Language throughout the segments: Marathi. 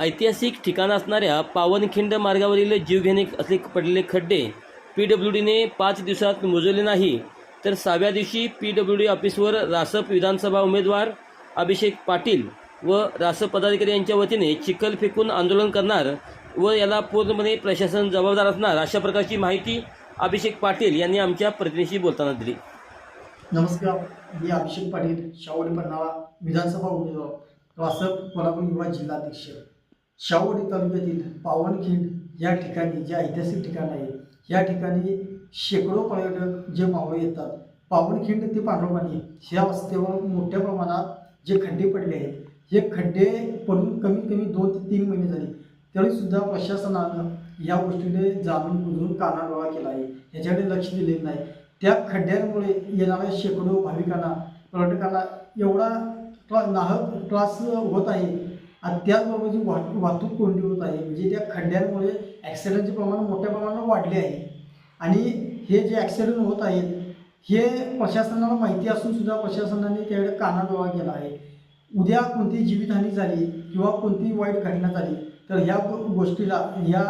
ऐतिहासिक ठिकाण असणाऱ्या पावनखिंड मार्गावरील जीवघेणे असले पडलेले खड्डे पी डब्ल्यू डीने पाच दिवसात मोजले नाही. तर सहाव्या दिवशी पी डब्ल्यू डी ऑफिसवर रासप विधानसभा उमेदवार अभिषेक पाटील व रासप पदाधिकारी यांच्या वतीने चिखल फेकून आंदोलन करणार व याला पूर्णपणे प्रशासन जबाबदार असणार अशा प्रकारची माहिती अभिषेक पाटील यांनी आमच्या प्रतिनिधीशी बोलताना दिली. नमस्कार मी अभिषेक पाटील शावडी पन्हाळा विधानसभा उमेदवार वासप कोल्हापूर युवा जिल्हाध्यक्ष. शाहूवाडी तालुक्यातील पावनखिंड या ठिकाणी जे ऐतिहासिक ठिकाण आहे या ठिकाणी शेकडो पर्यटक जे मावळे येतात. पावनखिंड ते पांडवपाणी ह्या रस्त्यावर मोठ्या प्रमाणात जे खड्डे पडले आहेत हे खड्डे पडून कमीत कमी दोन ते तीन महिने झाले. तरीसुद्धा प्रशासनानं या गोष्टीने जाणून बुजून कानाडोळा केला आहे. ह्याच्याकडे लक्ष दिलेलं नाही. त्या खड्ड्यांमुळे येणाऱ्या शेकडो भाविकांना पर्यटकांना एवढा त्रा नाहक त्रास होत आहे आणि त्याचबरोबर जी वाह वाहतूक कोंडी होत आहे. म्हणजे त्या खड्ड्यांमुळे ॲक्सिडेंटचे प्रमाण मोठ्या प्रमाणात वाढले आहे. आणि हे जे ॲक्सिडेंट होत आहेत हे प्रशासनाला माहिती असून सुद्धा प्रशासनाने त्याकडे कानाडोळा केला आहे. उद्या कोणती जीवितहानी झाली किंवा कोणती वाईट घटना झाली तर ह्या गोष्टीला ह्या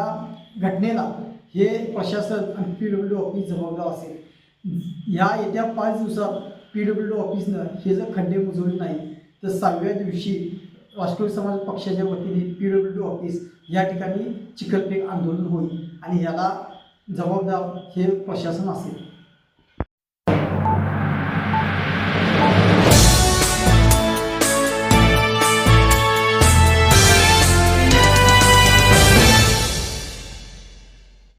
घटनेला हे प्रशासन आणि पी डब्ल्यू ऑफिस जबाबदार असेल. या येत्या पाच दिवसात पी डब्ल्यू डी ऑफिसनं हे जर खड्डे बुजवले नाही तर सहाव्या दिवशी वास्तविक समाज पक्षाच्या वतीने पी डब्ल्यू डी ऑफिस या ठिकाणी चिखलपेक आंदोलन होईल आणि याला जबाबदार हे प्रशासन असेल.